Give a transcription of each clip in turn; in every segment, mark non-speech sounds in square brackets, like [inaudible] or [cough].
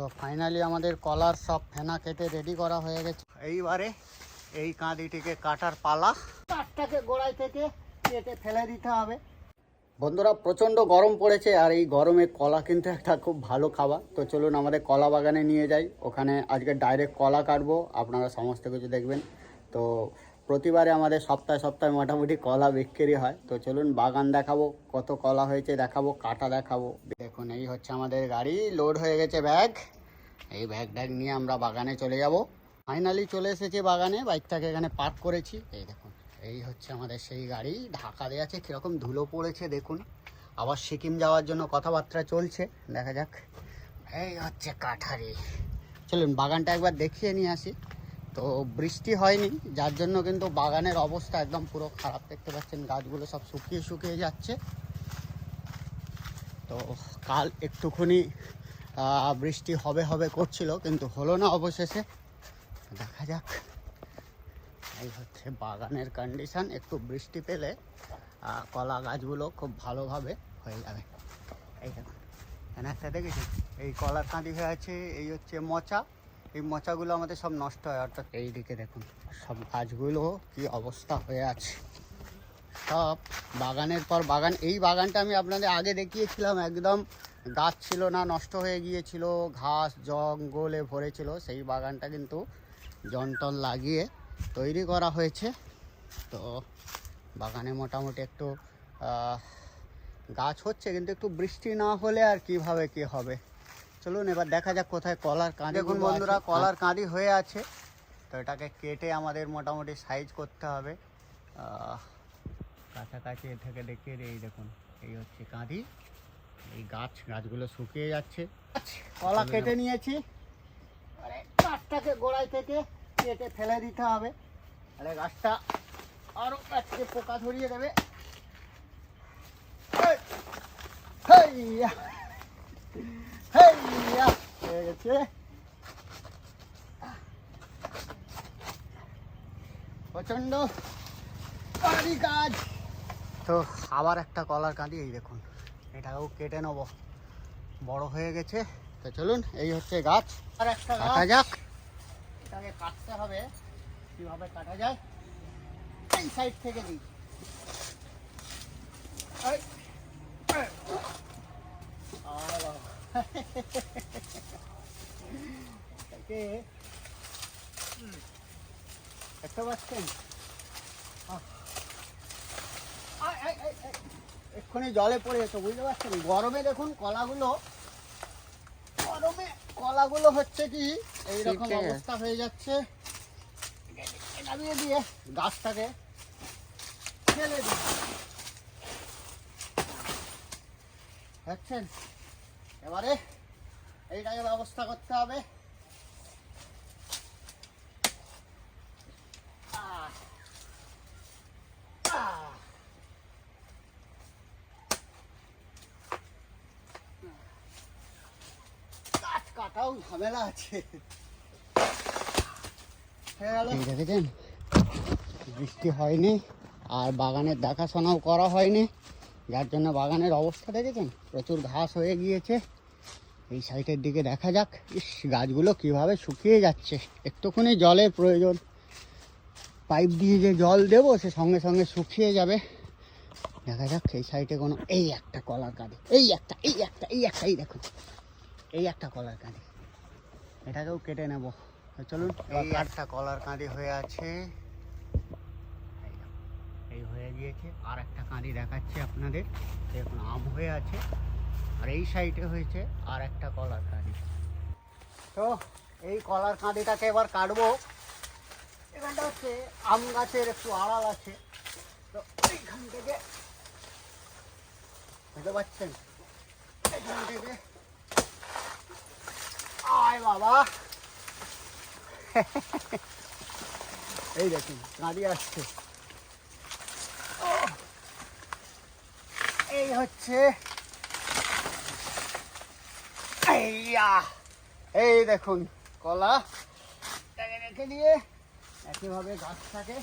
তো ফাইনালি আমাদের কলার সব ফেনা কেটে রেডি করা হয়ে গেছে। এইবারে এই কাঁদিটিকে কাটার পালা। কাঠটাকে গোড়ায় থেকে কেটে ফেলে দিতে হবে। বন্ধুরা প্রচণ্ড গরম পড়েছে আর এই গরমে কলা কিন্তু একটা খুব ভালো খাবার। তো চলুন আমাদের কলা বাগানে নিয়ে যাই। ওখানে আজকে ডাইরেক্ট কলা কাটবো আপনারা সমস্ত কিছু দেখবেন। তো প্রতিবারে আমাদের সপ্তাহে সপ্তাহে মোটামুটি কলা বিক্রি হয়। তো চলুন বাগান দেখাবো কত কলা হয়েছে দেখাবো কাটা দেখাবো। দেখুন, এই হচ্ছে আমাদের গাড়ি লোড হয়ে গেছে ব্যাগ এই ব্যাগ ট্যাগ নিয়ে আমরা বাগানে চলে যাব। ফাইনালি চলে এসেছে বাগানে বাইকটাকে এখানে পার্ক করেছি। এই দেখুন, এই হচ্ছে আমাদের সেই গাড়ি, ঢাকা দেওয়া আছে, কীরকম ধুলো পড়েছে, দেখুন। আবার সিকিম যাওয়ার জন্য কথাবার্তা চলছে, দেখা যাক। এই হচ্ছে কাঠারি। চলুন, বাগানটা একবার দেখিয়ে নিয়ে আসি। তো বৃষ্টি হয়নি, যার জন্য কিন্তু বাগানের অবস্থা একদম পুরো খারাপ। দেখতে পাচ্ছেন, গাছগুলো সব শুকিয়ে শুকিয়ে যাচ্ছে। তো কাল একটুখানি বৃষ্টি হবে হবে করছিল, কিন্তু হলো না অবশেষে। দেখা যাক। এই হচ্ছে বাগানের কন্ডিশান একটু বৃষ্টি পেলে কলা গাছগুলো খুব ভালোভাবে হয়ে যাবে। এই দেখুন একটা দেখেছি? এই কলার কাঁদি হয়ে আছে, এই হচ্ছে মোচা। এই মোচাগুলো আমাদের সব নষ্ট হয়, অর্থাৎ এই দিকে দেখুন, সব গাছগুলো কি অবস্থা হয়ে আছে। সব বাগানের পর বাগান এই বাগানটা আমি আপনাদের আগে দেখিয়েছিলাম একদম গাছ ছিল না নষ্ট হয়ে গিয়েছিল ঘাস জঙ্গলে ভরেছিল সেই বাগানটা কিন্তু জনটন লাগিয়ে তৈরি করা হয়েছে। তো বাগানে মোটামুটি একটু গাছ হচ্ছে কিন্তু একটু বৃষ্টি না হলে আর কীভাবে কি হবে? চলুন এবার দেখা যাক কোথায় কলার কাঁদি দেখুন বন্ধুরা কলার কাঁদি হয়ে আছে। তো এটাকে কেটে আমাদের মোটামুটি সাইজ করতে হবে। কাছাকাছি থেকে দেখে এই দেখুন, এই হচ্ছে কাঁদি এই গাছ, গাছগুলো শুকিয়ে যাচ্ছে। কলা কেটে নিয়েছি। আরে গাছটাকে গোড়ায় থেকে কেটে ফেলে দিতে হবে। আরে গাছটা আরও গাছকে পোকা ধরিয়ে দেবে। হয়ে গেছে। প্রচণ্ড ভারী কাজ। তো আবার একটা কলার কাঁদি এই দেখুন এটাকেও কেটে নেব। বড় হয়ে গেছে তো চলুন এই হচ্ছে গাছ। আর একটা কাটা যাক। এটাকে কাটতে হবে কীভাবে কাটা যায় এই সাইড থেকে দিই। দেখতে পাচ্ছেন? এক্ষুনি জলে পড়ে যেত বুঝতে পারছেন? গরমে দেখুন কলাগুলো গরমে কলাগুলো হচ্ছে কি এইরকম। অবস্থা হয়ে যাচ্ছে। নামিয়ে দিয়ে গাছটাকে ফেলে দিই দেখছেন? এবারে এইটাকে ব্যবস্থা করতে হবে। দেখেছেন, বৃষ্টি হয়নি, আর বাগানের দেখাশোনাও করা হয়নি। যার জন্য বাগানের অবস্থা দেখেছেন, প্রচুর ঘাস হয়ে গিয়েছে। এই সাইডের দিকে দেখা যাক, ইস, গাছগুলো কীভাবে শুকিয়ে যাচ্ছে। একটুখানি জলের প্রয়োজন। পাইপ দিয়ে যে জল দেবো, সে সঙ্গে সঙ্গে শুকিয়ে যাবে। দেখা যাক, এই সাইডে কোনো, এই একটা কলার কাঁদি, এই একটা এই একটা এই একটা, এই দেখুন, এই একটা কলার কাঁদি। এটাকেও কেটে নেব। চলুন এই একটা কলার কাঁদি হয়ে আছে। এই হয়ে গিয়েছে। আর একটা কাঁদি দেখাচ্ছি আপনাদের। দেখুন আম হয়ে আছে। আর এই সাইডে হয়েছে আর একটা কলার কাঁদি। তো এই কলার কাঁদিটাকে এবার কাটবো। এখানটা হচ্ছে আম গাছের একটু আড়াল আছে। তো এইখান থেকে বুঝতে পারছেন? এখান থেকে বাবা। [laughs] এই দেখুন কাঁদি আসছে। এই হচ্ছে এই দেখুন কলা। রেখে দিয়ে একইভাবে গাছটাকে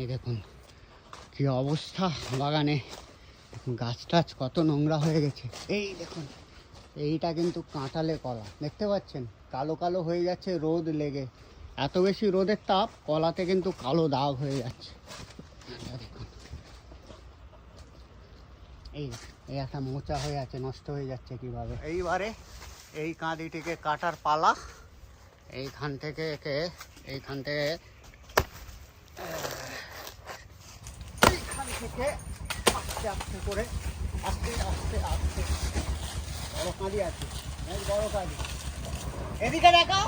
এই দেখুন কি অবস্থা বাগানে। গাছ টাছ কত নোংরা হয়ে গেছে। এই দেখুন এইটা কিন্তু কাঁটালে কলা। দেখতে পাচ্ছেন? কালো কালো হয়ে যাচ্ছে রোদ লেগে। এত বেশি রোদের তাপ কলাতে কিন্তু কালো দাগ হয়ে যাচ্ছে। দেখুন। এই এই একটা মোচা হয়ে আছে নষ্ট হয়ে যাচ্ছে কীভাবে? এইবারে এই কাঁদিটিকে কাটার পালা। এইখান থেকে একে এইখান থেকে থেকে আস্তে আস্তে করে, আস্তে আস্তে আস্তে। বড় কাঁদি আছে, অনেক বড় কাঁদি এদিকে দেখো।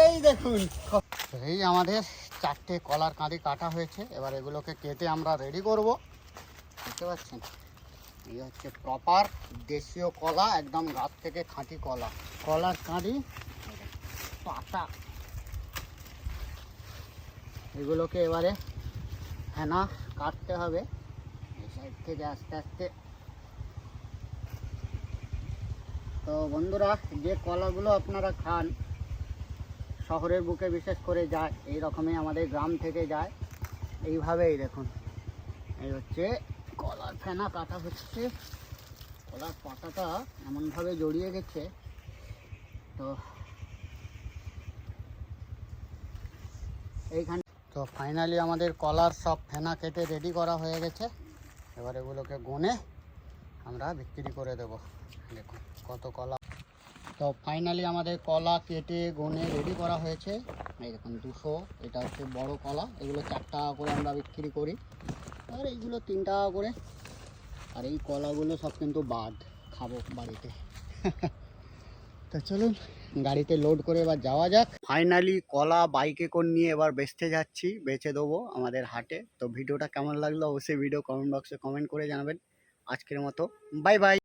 এই দেখুন। এই আমাদের চারটে কলার কাঁদি কাটা হয়েছে, এবার এগুলোকে কেটে আমরা রেডি করব। বুঝতে পারছেন? এই হচ্ছে প্রপার দেশীয় কলা, একদম গাছ থেকে খাঁটি কলা। কলার কাঁদি পাতা এগুলোকে এবারে হেনা কাটতে হবে এই সাইড থেকে আস্তে আস্তে। তো বন্ধুরা, যে কলাগুলো আপনারা খান, শহরের বুকে বিশেষ করে যায়, এই রকমই আমাদের গ্রাম থেকে যায়। এইভাবেই দেখুন, এই হচ্ছে কলার ফেনা কাটা হচ্ছে। কলার পাতাটা এমনভাবে জড়িয়ে গেছে। তো এইখানে তো ফাইনালি আমাদের কলার সব ফেনা কেটে রেডি করা হয়ে গেছে। এবার এগুলোকে গনে আমরা বিক্রি করে দেব। দেখুন কত কলা তো ফাইনালি আমাদের কলা কেটে গনে রেডি করা হয়েছে। এই দেখুন দুশো, এটা হচ্ছে বড় কলা এগুলো চার টাকা করে আমরা বিক্রি করি। আর এইগুলো তিন টাকা করে। আর এই কলাগুলো সব কিন্তু বাদ, খাব বাড়িতে। [laughs] তো চলুন, গাড়িতে লোড করে এবার যাওয়া যাক। ফাইনালি কলা বাইকে কোন নিয়ে এবার বেচতে যাচ্ছি, বেচে দেবো আমাদের হাটে। তো ভিডিওটা কেমন লাগল অবশ্যই ভিডিও কমেন্ট বক্সে কমেন্ট করে জানাবেন। আজকের মতো বাই বাই